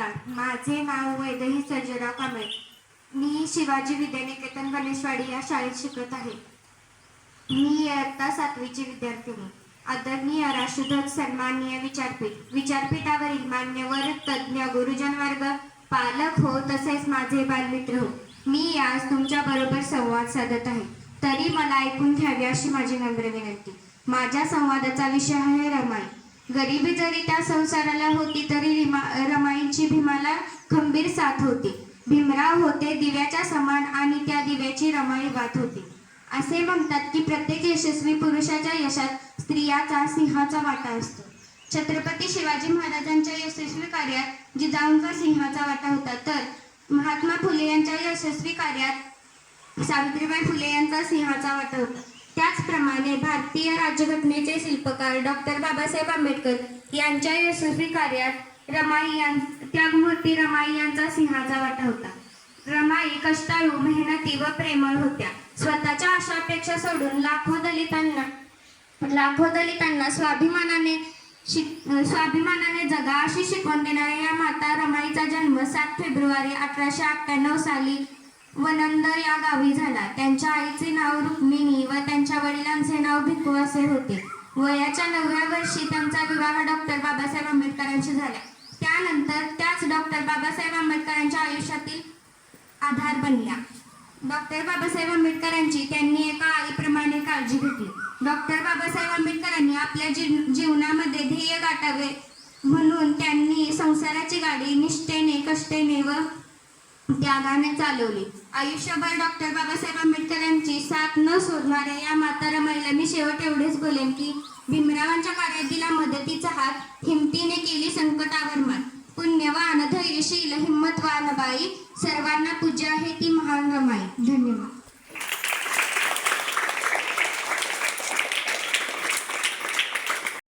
माझे नाव वैदही सर्जना कांबळे. मी शिवाजी विद्यानिकेतन गणेशवाडी या शाळेत शिकत आहे. मी इयत्ता सातवीची विद्यार्थिनी आदरणीय राष्ट्रध्वज सन्माननीय विचारपीठ. विचारपीठावरील मान्यवर तज्ज्ञ गुरुजन वर्ग पालक हो तसेच माझे बालमित्र हो. मी आज तुमच्या बरोबर संवाद साधत आहे. तरी मला ऐकून घ्यावी अशी माझी नम्र विनंती. माझ्या संवादाचा विषय आहे रमाई. गरिबी जरी त्या संसाराला होती तरी रमाईची भीमाला खंबीर साथ होती. भीमराव होते दिव्याच्या समान आणि त्या दिव्याची रमाई वात होती. असे म्हणतात की प्रत्येक यशस्वी पुरुषाच्या यशात स्त्रियाचा सिंहाचा वाटा असतो. छत्रपती शिवाजी महाराजांच्या यशस्वी कार्यात जिजाऊंचा सिंहाचा वाटा होता. तर महात्मा फुले यांच्या यशस्वी कार्यात सावित्रीबाई फुले यांचा सिंहाचा वाटा होता. त्याचप्रमाणे भारतीय राज्यघटनेचे शिल्पकार डॉक्टर बाबासाहेब आंबेडकर यांच्या यशस्वी कार्यात रमाई यां त्यागमूर्ती रमाई यांचा सिंहाचा वाटा होता. रमाई कष्टाळू मेहनती व प्रेमळ होत्या. स्वतःच्या आशापेक्षा सोडून लाखो दलितांना लाखो दलितांना स्वाभिमानाने स्वाभिमानाने जगा अशी शिकवण देणाऱ्या या माता रमाईचा जन्म सात फेब्रुवारी अठराशे अठ्ठ्याण्णव साली वनंद या गावी झाला. त्यांच्या आईचे नाव रुक्मी वडिलांचे नाव भिक्खू असे होते. वयाच्या नवव्या वर्षी त्यांचा विवाह डॉक्टर बाबासाहेब आंबेडकरांशी झाला. त्यानंतर त्याच डॉक्टर बाबासाहेब आंबेडकरांच्या आयुष्यातील आधार बनल्या डॉक्टर बाबासाहेब आंबेडकरांची त्यांनी एका आईप्रमाणे काळजी घेतली. डॉक्टर बाबासाहेब आंबेडकरांनी आपल्या जी- जीवनामध्ये ध्येय गाठावे म्हणून त्यांनी संसाराची गाडी निष्ठेने कष्टेने व त्यागाने चालवली. आयुष्यभर डॉक्टर बाबासाहेब आंबेडकर साथ न सोडणाऱ्या या म्हाताऱ्या महिला मी शेवट एवढेच बोलेन की भीमरावांच्या कार्यात दिला मदतीचा हात हिमतीने केली संकटावर मात. पुण्यवान धैर्यशील हिंमतवान बाई सर्वांना पूजा आहे ती महान रमाई धन्यवाद.